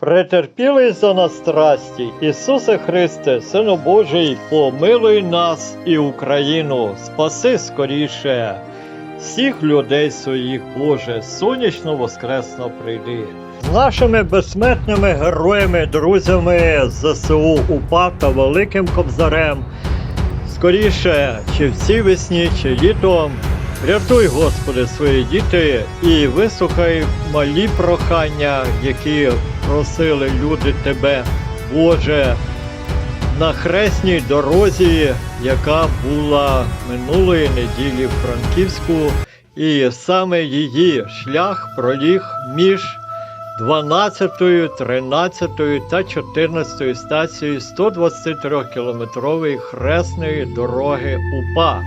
Претерпілий за нас страсті, Ісусе Христе, Сину Божий, помилуй нас і Україну, спаси скоріше всіх людей своїх, Боже, сонячно воскресно прийди. З нашими безсмертними героями, друзями ЗСУ УПА та Великим Кобзарем. Скоріше, чи в цій весні, чи літом, Рятуй, Господи, свої діти і вислухай малі прохання, які просили люди Тебе, Боже, на хресній дорозі, яка була минулої неділі в Франківську, і саме її шлях проліг між 12, 13 та 14 стацією 123-кілометрової хресної дороги УПА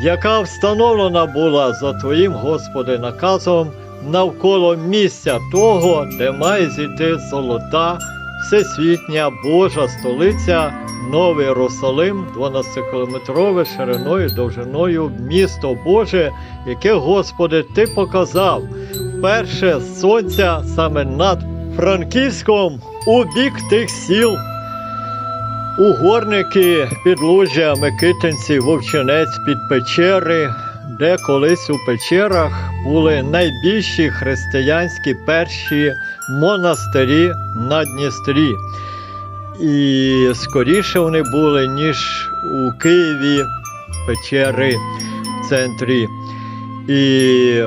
яка встановлена була за Твоїм, Господи, наказом навколо місця того, де має зійти золота, всесвітня Божа столиця, Новий Єрусалим, 12-кілометрове шириною, довжиною місто Боже, яке, Господи, Ти показав перше сонця саме над Франківськом у бік тих сіл. Угорники, підлужжя, Микитинці, Вовчинець під печери, де колись у печерах були найбільші християнські перші монастирі на Дністрі. І скоріше вони були, ніж у Києві печери в центрі. І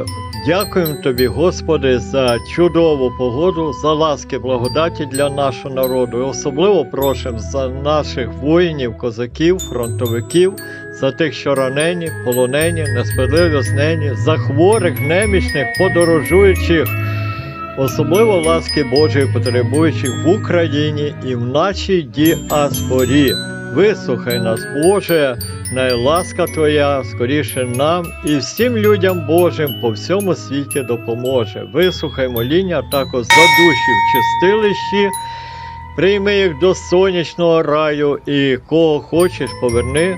дякуємо тобі, Господи, за чудову погоду, за ласки благодаті для нашого народу. І особливо просимо за наших воїнів, козаків, фронтовиків, за тих, що ранені, полонені, несправедливо знені, за хворих, немічних, подорожуючих. Особливо ласки Божої потребуючих в Україні і в нашій діаспорі. Вислухай нас, Боже, найласка Твоя скоріше нам і всім людям Божим по всьому світі допоможе. Вислухай моління також за душі в чистилищі, прийми їх до сонячного раю і кого хочеш, поверни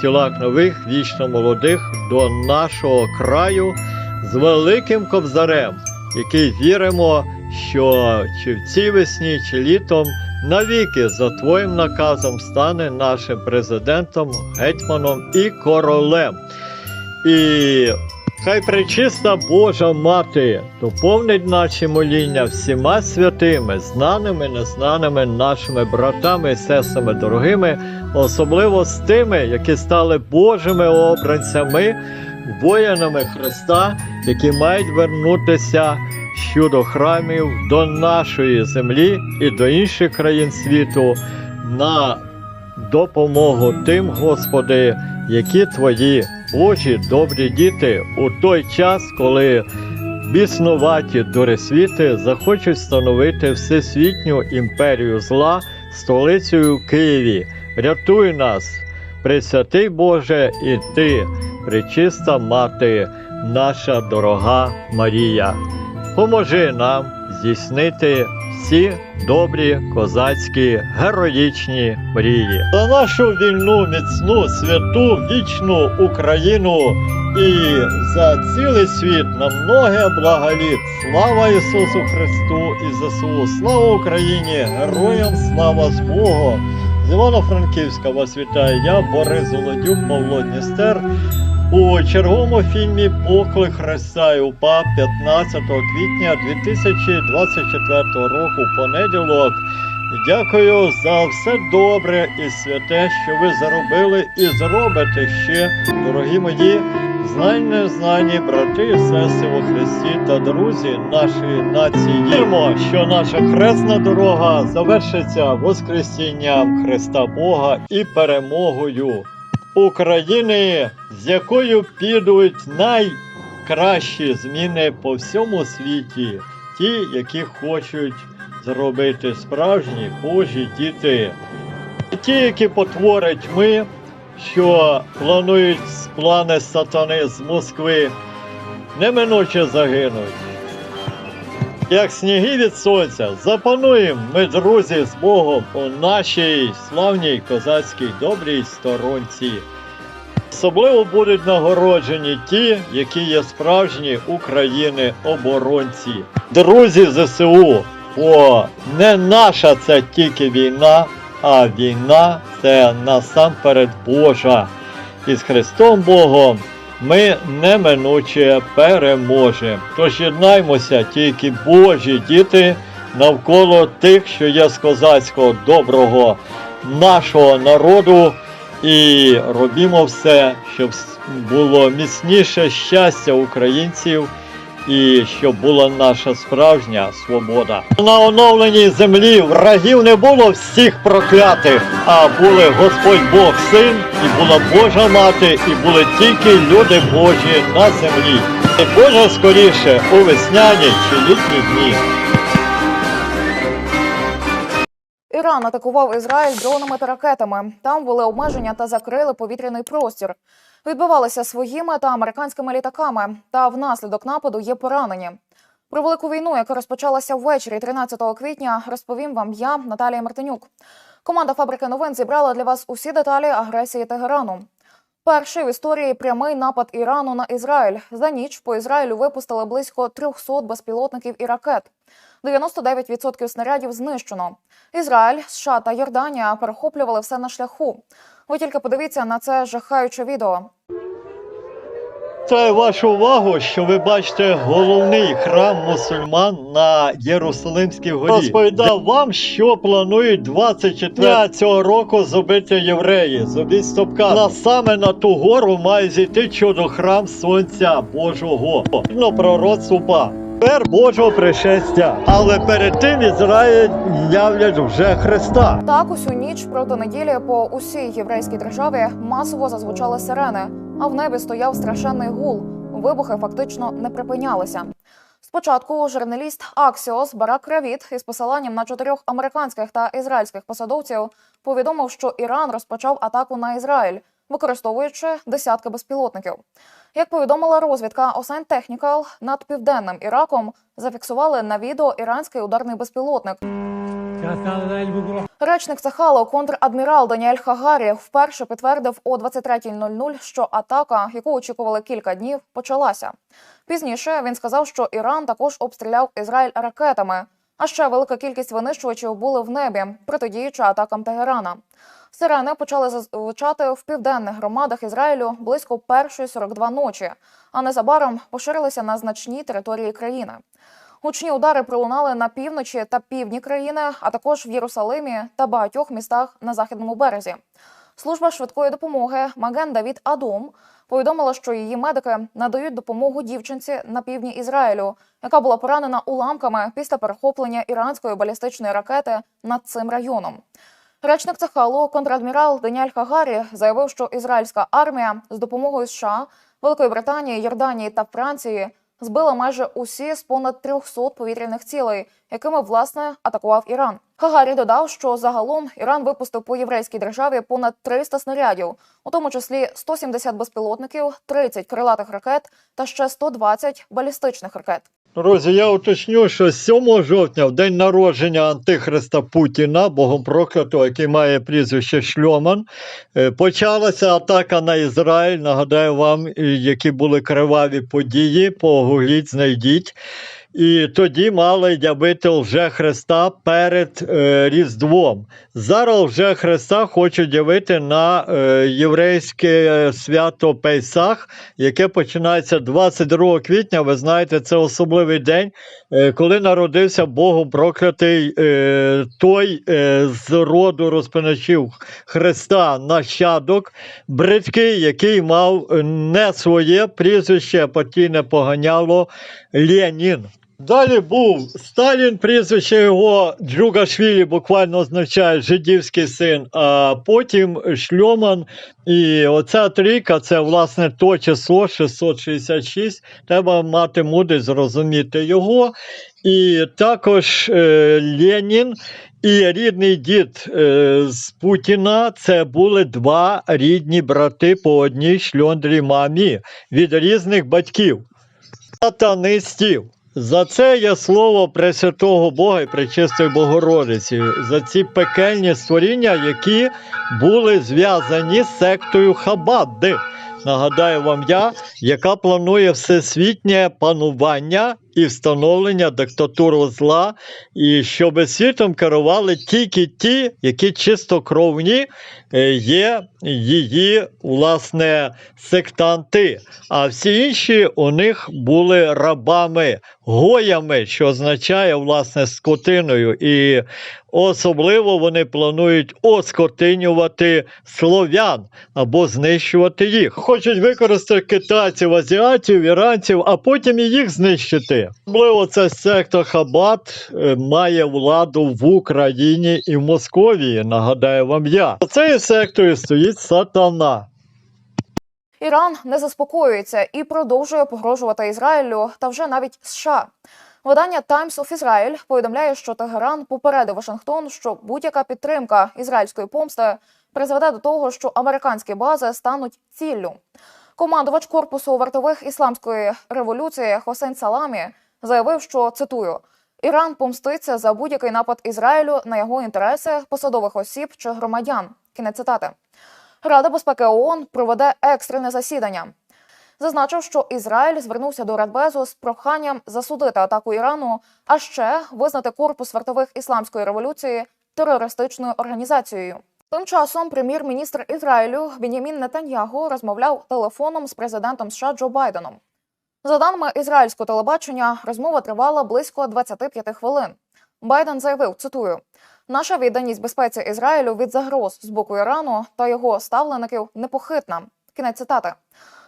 тілах нових, вічно молодих до нашого краю з великим кобзарем, який віримо, що чи в цій весні, чи літом навіки за твоїм наказом стане нашим президентом, гетьманом і королем. І хай пречиста Божа Мати доповнить наші моління всіма святими, знаними, незнаними нашими братами і сестрами дорогими, особливо з тими, які стали Божими обранцями, воїнами Христа, які мають вернутися щодо храмів до нашої землі і до інших країн світу на допомогу тим, Господи, які Твої Божі добрі діти у той час, коли біснуваті дуресвіти захочуть встановити всесвітню імперію зла столицею Києві. Рятуй нас, Пресвятий Боже, і Ти, пречиста мати, наша дорога Марія. Поможи нам здійснити всі добрі козацькі героїчні мрії. За нашу вільну, міцну, святу, вічну Україну і за цілий світ на многе благоліт. Слава Ісусу Христу і ЗСУ! Слава Україні! Героям слава з Богу! З Івано-Франківська вас вітаю я, Борис Золодюк, Павло Дністер. У черговому фільмі Поклик Христа і УПА 15 квітня 2024 року, понеділок. Дякую за все добре і святе, що ви заробили і зробите ще, дорогі мої, знайні, знані брати і сестри у Христі та друзі нашої нації. Віримо, що наша хресна дорога завершиться Воскресінням Христа Бога і перемогою. України, з якою підуть найкращі зміни по всьому світі, ті, які хочуть зробити справжні Божі діти, ті, які потворять ми, що планують плани сатани з Москви, неминуче загинуть. Як сніги від сонця, запануємо ми, друзі, з Богом у нашій славній козацькій добрій сторонці. Особливо будуть нагороджені ті, які є справжні України оборонці. Друзі ЗСУ, Бо не наша це тільки війна, а війна це насамперед Божа. І з Христом Богом ми неминуче переможемо. Тож єднаймося тільки Божі діти навколо тих, що є з козацького доброго нашого народу, і робімо все, щоб було міцніше щастя українців і щоб була наша справжня свобода. На оновленій землі врагів не було всіх проклятих, а були Господь Бог Син, і була Божа мати, і були тільки люди Божі на землі. І Боже скоріше у весняні чи літні дні. Іран атакував Ізраїль дронами та ракетами. Там ввели обмеження та закрили повітряний простір. Відбивалися своїми та американськими літаками. Та внаслідок нападу є поранені. Про велику війну, яка розпочалася ввечері 13 квітня, розповім вам я, Наталія Мартинюк. Команда фабрики новин зібрала для вас усі деталі агресії Тегерану. Перший в історії прямий напад Ірану на Ізраїль. За ніч по Ізраїлю випустили близько 300 безпілотників і ракет. 99% снарядів знищено. Ізраїль, США та Йорданія перехоплювали все на шляху. Ви тільки подивіться на це жахаюче відео. Звертаю вашу увагу, що ви бачите головний храм мусульман на Єрусалимській горі. Розповідав вам, що планують 24 цього року зробити євреї. Зробіть стопка. На саме на ту гору має зійти чудо храм Сонця Божого. Ну, пророцтво ба. Тепер Божого пришестя. Але перед тим Ізраїль являть вже Христа. Так, усю ніч проти неділі по усій єврейській державі масово зазвучали сирени, а в небі стояв страшенний гул. Вибухи фактично не припинялися. Спочатку журналіст Аксіос Барак Равіт із посиланням на чотирьох американських та ізраїльських посадовців повідомив, що Іран розпочав атаку на Ізраїль, використовуючи десятки безпілотників. Як повідомила розвідка Осайн Технікал, над південним Іраком зафіксували на відео іранський ударний безпілотник. Речник Сахало, контр-адмірал Даніель Хагарі, вперше підтвердив о 23.00, що атака, яку очікували кілька днів, почалася. Пізніше він сказав, що Іран також обстріляв Ізраїль ракетами. А ще велика кількість винищувачів були в небі, протидіючи атакам Тегерана. Сирени почали зазвучати в південних громадах Ізраїлю близько 1.42 ночі, а незабаром поширилися на значній території країни. Гучні удари пролунали на півночі та півдні країни, а також в Єрусалимі та багатьох містах на західному березі. Служба швидкої допомоги Маген Давід Адом повідомила, що її медики надають допомогу дівчинці на півдні Ізраїлю, яка була поранена уламками після перехоплення іранської балістичної ракети над цим районом. Речник Цехалу, контрадмірал Даніель Хагарі, заявив, що ізраїльська армія з допомогою США, Великої Британії, Йорданії та Франції збила майже усі з понад 300 повітряних цілей, якими власне атакував Іран. Хагарі додав, що загалом Іран випустив по єврейській державі понад 300 снарядів, у тому числі 170 безпілотників, 30 крилатих ракет та ще 120 балістичних ракет. Друзі, я уточню, що 7 жовтня, в день народження Антихриста Путіна, богом проклятого, який має прізвище Шльоман, е, почалася атака на Ізраїль. Нагадаю вам, які були криваві події. Погугліть, знайдіть. І тоді мали явити лже Христа перед е, Різдвом. Зараз лже Христа хочуть явити на е, єврейське свято Пейсах, яке починається 22 квітня. Ви знаєте, це особливий день, е, коли народився Богом проклятий е, той е, з роду розпиначів Христа нащадок, бридкий, який мав е, не своє прізвище, а партійне поганяло Ленін. Далі був Сталін, прізвище його Джугашвілі буквально означає жидівський син, а потім Шльоман. І оця трійка це власне то число 666. Треба мати мудрість зрозуміти його. І також е, Ленін і рідний дід е, з Путіна це були два рідні брати по одній шльондрі мамі від різних батьків сатанистів. За це є слово Пресвятого Бога і Пречистої Богородиці, за ці пекельні створіння, які були зв'язані з сектою Хабадди. Нагадаю вам я, яка планує всесвітнє панування і встановлення диктатури зла, і щоб світом керували тільки ті, які чистокровні є її власне сектанти. А всі інші у них були рабами, гоями, що означає власне скотиною. І особливо вони планують оскотинювати слов'ян або знищувати їх. Хочуть використати китайців, азіатів, іранців, а потім і їх знищити. Особливо це секта Хабат е, має владу в Україні і в Московії. Нагадаю вам я. За сектою стоїть сатана. Іран не заспокоюється і продовжує погрожувати Ізраїлю та вже навіть США. Видання Times of Israel повідомляє, що Тегеран попередив Вашингтон, що будь-яка підтримка ізраїльської помсти призведе до того, що американські бази стануть ціллю. Командувач корпусу вартових ісламської революції Хосейн Саламі заявив, що цитую: Іран помститься за будь-який напад Ізраїлю на його інтереси посадових осіб чи громадян. Кінець цитати. Рада безпеки ООН проведе екстрене засідання. Зазначив, що Ізраїль звернувся до Радбезу з проханням засудити атаку Ірану, а ще визнати корпус вартових ісламської революції терористичною організацією. Тим часом прем'єр-міністр Ізраїлю Бенямін Нетаньягу розмовляв телефоном з президентом США Джо Байденом. За даними ізраїльського телебачення, розмова тривала близько 25 хвилин. Байден заявив, цитую: Наша відданість безпеці Ізраїлю від загроз з боку Ірану та його ставлеників непохитна. Кінець цитати.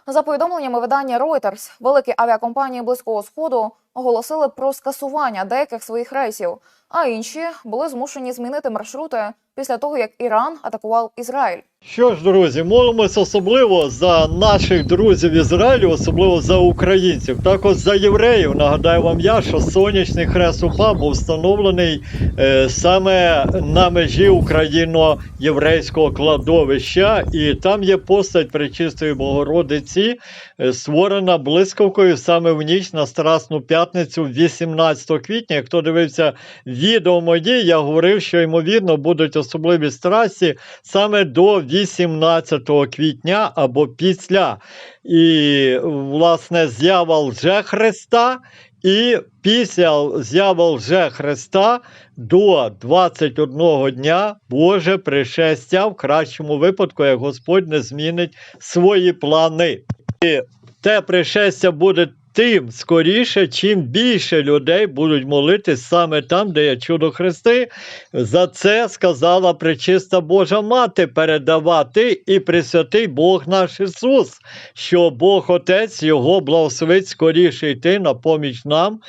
За повідомленнями видання Reuters, великі авіакомпанії Близького Сходу оголосили про скасування деяких своїх рейсів, а інші були змушені змінити маршрути після того, як Іран атакував Ізраїль. Що ж, друзі, молимось особливо за наших друзів Ізраїлю, особливо за українців, також за євреїв. Нагадаю вам я, що сонячний хрест УПА був встановлений е, саме на межі україно-єврейського кладовища, і там є постать Пречистої Богородиці, е, створена блискавкою саме в ніч на Страсну п'ятницю 18 квітня. Хто дивився відео мої, я говорив, що ймовірно будуть особливі страсті саме до 18 квітня або після. І, власне, з'ява лже Христа. І після з'яви лже Христа до 21 дня Боже пришестя в кращому випадку, як Господь не змінить свої плани. І те пришестя буде тим скоріше, чим більше людей будуть молитись саме там, де є чудо Христи. За це сказала пречиста Божа Мати передавати і Пресвятий Бог наш Ісус, що Бог Отець його благословить скоріше йти на поміч нам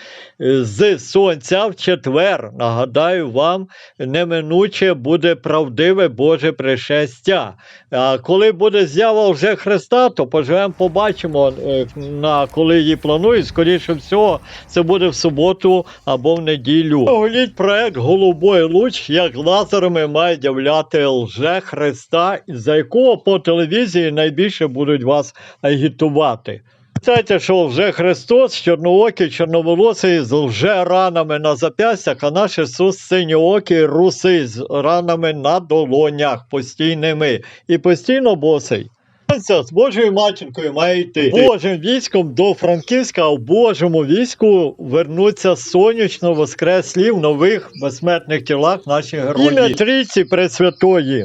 е, з сонця в четвер. Нагадаю вам, неминуче буде правдиве Боже пришестя. А коли буде з'ява вже Христа, то поживемо, побачимо, е, на коли її планують. Скоріше всього, це буде в суботу або в неділю. Оголіть проект Голубой луч, як лазерами має являти лже Христа, за якого по телевізії найбільше будуть вас агітувати. Пам'ятайте, що вже Христос, чорноокий, чорноволосий, з лже ранами на зап'ястях, а наш Ісус синьоокий, русий з ранами на долонях постійними і постійно босий. З Божою матінкою має йти Божим військом до Франківська, а в Божому війську вернуться сонячно воскреслі в нових безсмертних тілах наших героїв. Ім'я Трійці Пресвятої.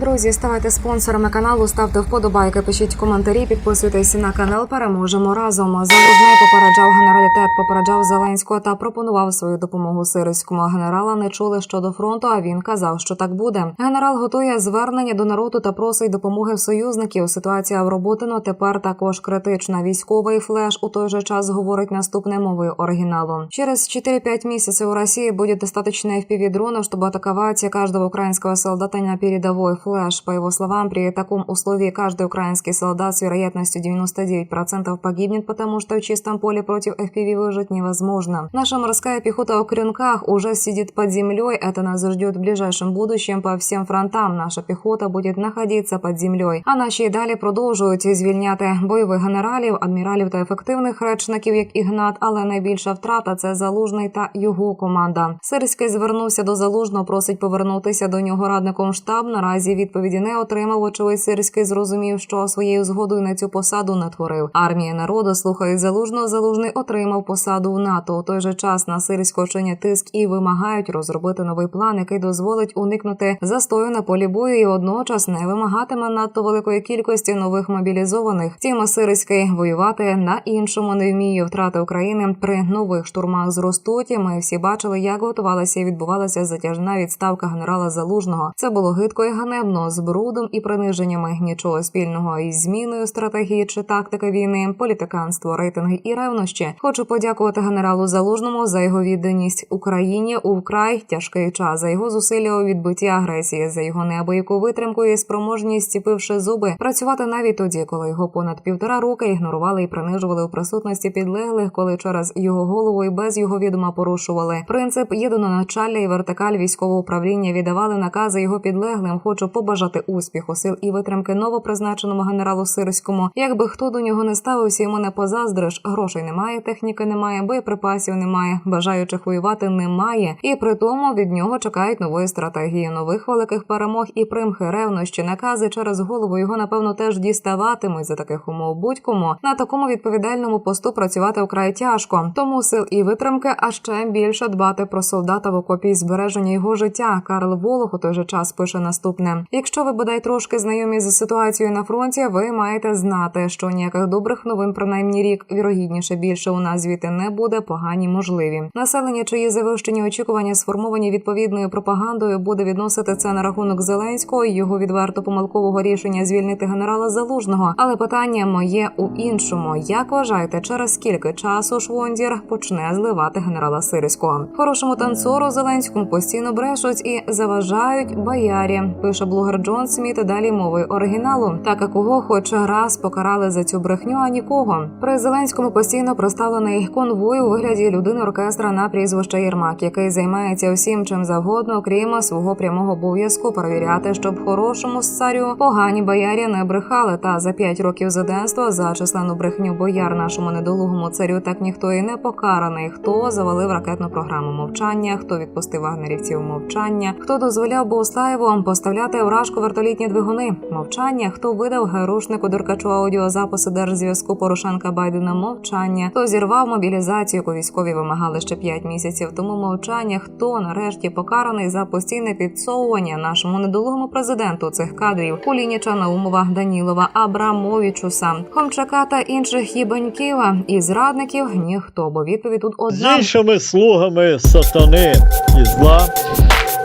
Друзі, ставайте спонсорами каналу, ставте вподобайки, пишіть коментарі, підписуйтесь на канал. Переможемо разом. Залужний попереджав генералітет, попереджав Зеленського та пропонував свою допомогу сирському. Генерала не чули щодо фронту. А він казав, що так буде. Генерал готує звернення до народу та просить допомоги союзників. Ситуація в Роботино тепер також критична. Військовий флеш у той же час говорить наступне мовою оригіналу. Через 4-5 месяцев у России будет достаточно FPV-дронов, чтобы атаковать каждого украинского солдата на передовой флеш. По его словам, при таком условии каждый украинский солдат с вероятностью 99% погибнет, потому что в чистом поле против FPV выжить невозможно. Наша морская пехота в крюнках уже сидит под землей. Это нас ждет в ближайшем будущем по всем фронтам. Наша пехота будет находиться под землей. А наші й далі продовжують звільняти бойових генералів, адміралів та ефективних речників, як Ігнат. Але найбільша втрата це залужний та його команда. Сирський звернувся до залужного, просить повернутися до нього радником штаб. Наразі відповіді не отримав. Очевидь Сирський зрозумів, що своєю згодою на цю посаду натворив. Армія народу слухає залужного. Залужний отримав посаду в НАТО. У той же час на сирського чинять тиск і вимагають розробити новий план, який дозволить уникнути застою на полі бою і водночас не вимагатиме надто великої кількості нових мобілізованих. Втім, Сирський воювати на іншому не вміє. Втрати України при нових штурмах зростуть. Ми всі бачили, як готувалася і відбувалася затяжна відставка генерала Залужного. Це було гидко і ганебно з брудом і приниженнями. Нічого спільного із зміною стратегії чи тактики війни, політиканство, рейтинги і ревнощі. Хочу подякувати генералу Залужному за його відданість Україні у вкрай тяжкий час, за його зусилля у відбитті агресії, за його неабияку витримку і спроможність, стіпивши зуби, працювати навіть тоді, коли його понад півтора роки ігнорували і принижували у присутності підлеглих, коли через його голову і без його відома порушували принцип єдиноначалля і вертикаль військового управління, віддавали накази його підлеглим. Хочу побажати успіху, сил і витримки новопризначеному генералу Сирському. Якби хто до нього не ставився, йому не позаздриш. Грошей немає, техніки немає, боєприпасів немає, бажаючих воювати немає. І при тому від нього чекають нової стратегії, нових великих перемог і примхи ревнощі. Накази через голову його напевно теж діставатимуть за таких умов. Будь-кому на такому відповідальному посту працювати вкрай тяжко. Тому сил і витримки, а ще більше дбати про солдата в окопі збереження його життя. Карл Волох у той же час пише наступне: якщо ви бодай трошки знайомі з ситуацією на фронті, ви маєте знати, що ніяких добрих новин, принаймні рік, вірогідніше більше у нас звідти не буде погані можливі. Населення, чиї завищені очікування сформовані відповідною пропагандою, буде відносити це на рахунок Зеленського і його відверто помилкового рішення звільнити генерала Залужного. Але питання моє у іншому: як вважаєте, через скільки часу Швондір почне зливати генерала Сирського? Хорошому танцору Зеленському постійно брешуть і заважають боярі. Пише блогер Джон Сміт далі мовою оригіналу. Так а кого хоч раз покарали за цю брехню, а нікого. При Зеленському постійно проставлений конвой у вигляді людини оркестра на прізвище Єрмак, який займається усім чим завгодно, окрім свого прямого обов'язку перевіряти, щоб хорошому царю погані боярі не брехали. Та за п'ять років зеденства за численну брехню бояр нашому недолугому царю так ніхто і не покараний. Хто завалив ракетну програму мовчання, хто відпустив вагнерівців мовчання, хто дозволяв Боуслаєву поставляти вражку вертолітні двигуни. Мовчання, хто видав герушнику Деркачу аудіозаписи держзв'язку Порошенка Байдена? Мовчання, хто зірвав мобілізацію, яку військові вимагали ще п'ять місяців? Тому мовчання, хто нарешті покараний за постійне підсовування нашому недолугому президенту цих кадрів? Кулініча, Наумова, Данілова, Абрамовічуса, Хомчака та інших їбаньків і зрадників ніхто, бо відповідь тут з іншими слугами сатани і зла.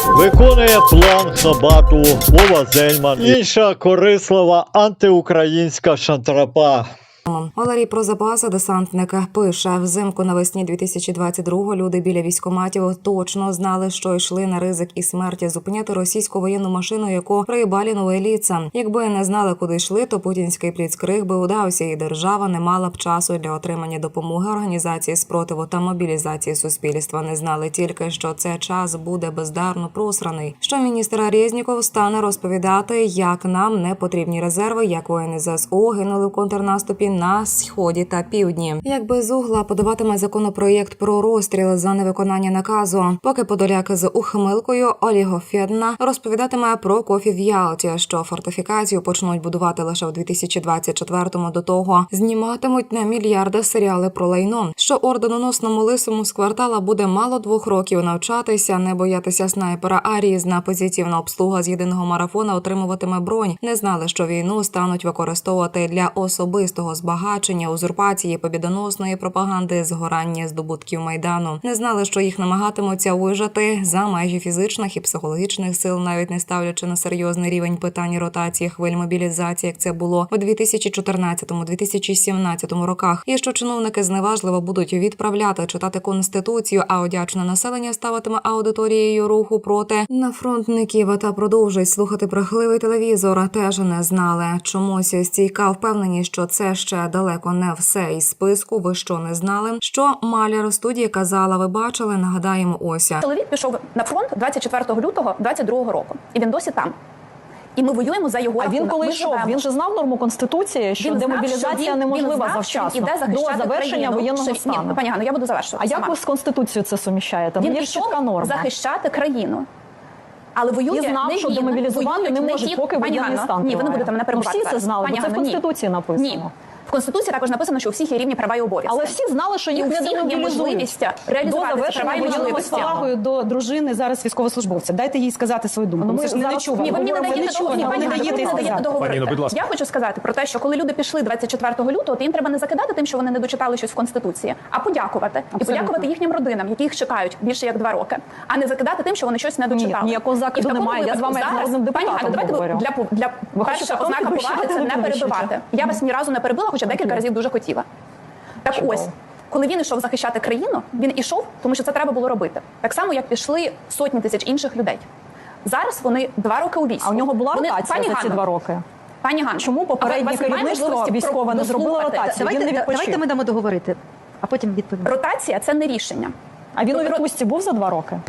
Виконує план Хабату Вова Зельман. Інша корислива антиукраїнська шантрапа. Валерій про запаси десантника пише взимку навесні 2022 люди біля військоматів точно знали, що йшли на ризик і смерті зупиняти російську воєнну машину, яку проїбалі новеліца. Якби не знали, куди йшли, то путінський пліцкриг би удався, і держава не мала б часу для отримання допомоги організації спротиву та мобілізації суспільства. Не знали тільки, що це час буде бездарно просраний. Що міністр Резніков стане розповідати, як нам не потрібні резерви, як воїни ЗСУ гинули в контрнаступі на сході та півдні. Як без угла подаватиме законопроєкт про розстріл за невиконання наказу, поки подоляки з ухмилкою Оліго Федна розповідатиме про кофі в Ялті, що фортифікацію почнуть будувати лише в 2024-му До того зніматимуть на мільярди серіали про лайно. Що орденоносному лисому з квартала буде мало двох років навчатися, не боятися снайпера, а різна позитивна обслуга з єдиного марафона отримуватиме бронь. Не знали, що війну стануть використовувати для особистого збагачення, узурпації, побідоносної пропаганди, згорання здобутків майдану. Не знали, що їх намагатимуться вижати за межі фізичних і психологічних сил, навіть не ставлячи на серйозний рівень питань ротації хвиль мобілізації, як це було у 2014-2017 роках. І що чиновники зневажливо будуть відправляти читати конституцію, а одячне населення ставитиме аудиторією руху проти нафронтників та продовжують слухати брехливий телевізор. Теж не знали. Чомусь стійка впевнені, що це ще далеко не все із списку. Ви що не знали? Що маляр у студії казала? Ви бачили? Нагадаємо, ося. Чоловік пішов на фронт 24 лютого 22 року, і він досі там. І ми воюємо за його А він коли Ми йшов, живемо. він же знав норму конституції, що Він знав, демобілізація що він- неможлива він знав, завчасно іде до завершення країну, воєнного що- стану. Ні, пані Ганно, я буду завершувати. а як ви з конституцією це суміщаєте? він Ну, є чітка норма. захищати країну? Але воює І знав, не що демобілізувати не можуть, поки воєнний стан Ні, ви не будете мене Ну, перебувати. всі це знали, бо це в Конституції написано. Ні. В Конституції також написано, що у всіх є рівні права і обов'язки. Але всі знали, що І їх не є демобілізують. можливість До реалізувати ці права і можливості. повагою до дружини зараз військовослужбовця. Дайте їй сказати свою думку. Ну, ми ж не нечувано. Ні, ви мені не даєте договорити. Пані. Пані. Я хочу сказати про те, що коли люди пішли 24 лютого, то їм треба не закидати тим, що вони не дочитали щось в конституції, а подякувати і подякувати їхнім родинам, які їх чекають більше як два роки, а не закидати тим, що вони щось не дочитали. ніякого закиду немає. Я з вами народним Пані депутатом Ганно, давайте для для ознака поваги це не перебивати. Я вас ні разу не перебила, хоча декілька разів дуже хотіла. Так Чудово. ось. Коли він ішов захищати країну, він ішов, тому що це треба було робити. Так само, як пішли сотні тисяч інших людей. Зараз вони два роки у війську. А у нього була Вони- ротація Пані за ці два роки. Пані Ганно, Чому попереднє керівництво військове не зробило ротацію? Давайте, Він не відпочив. давайте ми дамо договорити, а потім відповімо. Ротація це не рішення. А він у відпустці був за два роки?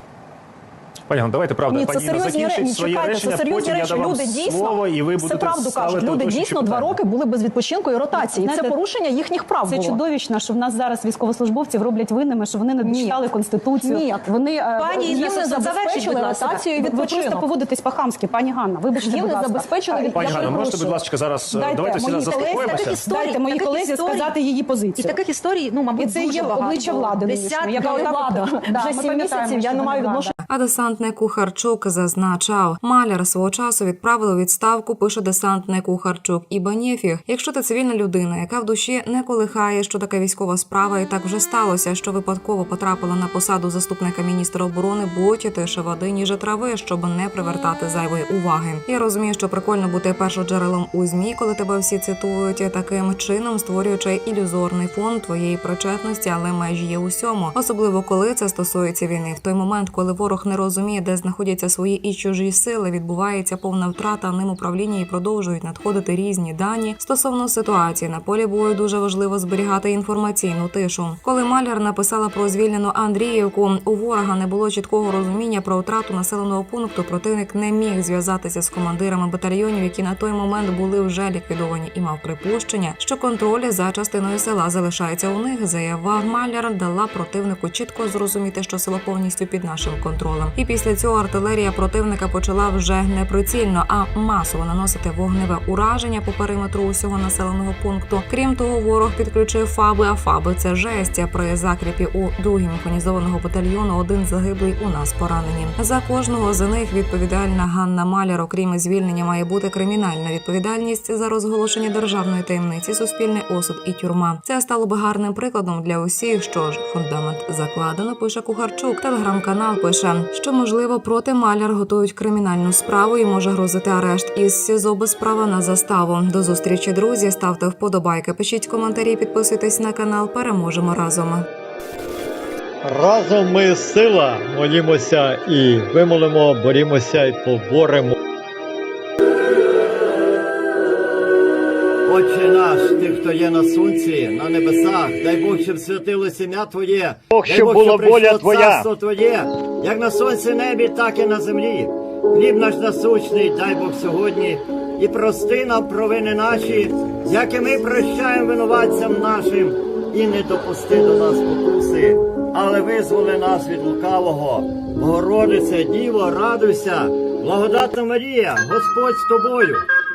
Пані Ганно, давайте правда. Ні, це пані серйозні речі. Чекайте, речення, це серйозні речі. Люди дійсно слово, і ви будете правду кажуть. Люди дійсно два роки були без відпочинку і ротації. Це порушення їхніх прав Це було. чудовищно, що в нас зараз військовослужбовців роблять винними, що вони не дочитали конституцію. Ні, вони е, Пані їм не забезпечили ротацію і Ви просто поводитесь по-хамськи, пані Ганна. Вибачте, Їм будь не забезпечили від Пані я Ганно, можете, будь ласка, зараз е, давайте всі заспокоїмося. Дайте моїй колезі сказати її І таких історій, ну, мабуть, І це є обличчя влади яка влада. Вже сім місяців, я не маю відношення. А десантник Кухарчук зазначав, маляр свого часу відправили у відставку, пише десантник Кухарчук і Банєфіг. Якщо ти цивільна людина, яка в душі не колихає, що така військова справа, і так вже сталося, що випадково потрапила на посаду заступника міністра оборони, будь тише води, ніже трави, щоб не привертати зайвої уваги. Я розумію, що прикольно бути першоджерелом у змі, коли тебе всі цитують таким чином, створюючи ілюзорний фон твоєї причетності, але межі є усьому, особливо коли це стосується війни. В той момент, коли ворог не розуміє, де знаходяться свої і чужі сили, відбувається повна втрата ним управління і продовжують надходити різні дані стосовно ситуації на полі бою. Дуже важливо зберігати інформаційну тишу. Коли Маляр написала про звільнену Андріївку, у ворога не було чіткого розуміння про втрату населеного пункту. Противник не міг зв'язатися з командирами батальйонів, які на той момент були вже ліквідовані, і мав припущення, що контроль за частиною села залишається у них. Заява Маляр дала противнику чітко зрозуміти, що село повністю під нашим контролем. І після цього артилерія противника почала вже не прицільно, а масово наносити вогневе ураження по периметру усього населеного пункту. Крім того, ворог підключив фаби. А фаби це жесть. При закріпі у другій механізованого батальйону один загиблий у нас поранені. За кожного з них відповідальна Ганна Маляр, окрім звільнення, має бути кримінальна відповідальність за розголошення державної таємниці, суспільний осуд і тюрма. Це стало би гарним прикладом для усіх. Що ж, фундамент закладено. Пише Кухарчук. Телеграм-канал пише, що можливо проти Маляр готують кримінальну справу і може грозити арешт із СІЗО без права на заставу. До зустрічі, друзі. Ставте вподобайки, пишіть коментарі, підписуйтесь на канал. Переможемо разом. Разом ми сила, молімося і вимолимо, борімося і поборемо. Отче наш, ти, хто є на сонці, на небесах, дай Бог, щоб святилося ім'я Твоє, Бог, дай щоб була прийшло воля Твоя. царство Твоє, як на сонці небі, так і на землі. Хліб наш насущний, дай Бог сьогодні, і прости нам провини наші, як і ми прощаємо винуватцям нашим, і не допусти до нас покуси, але визволи нас від лукавого. Богородице, Діво, радуйся, благодатна Марія, Господь з тобою,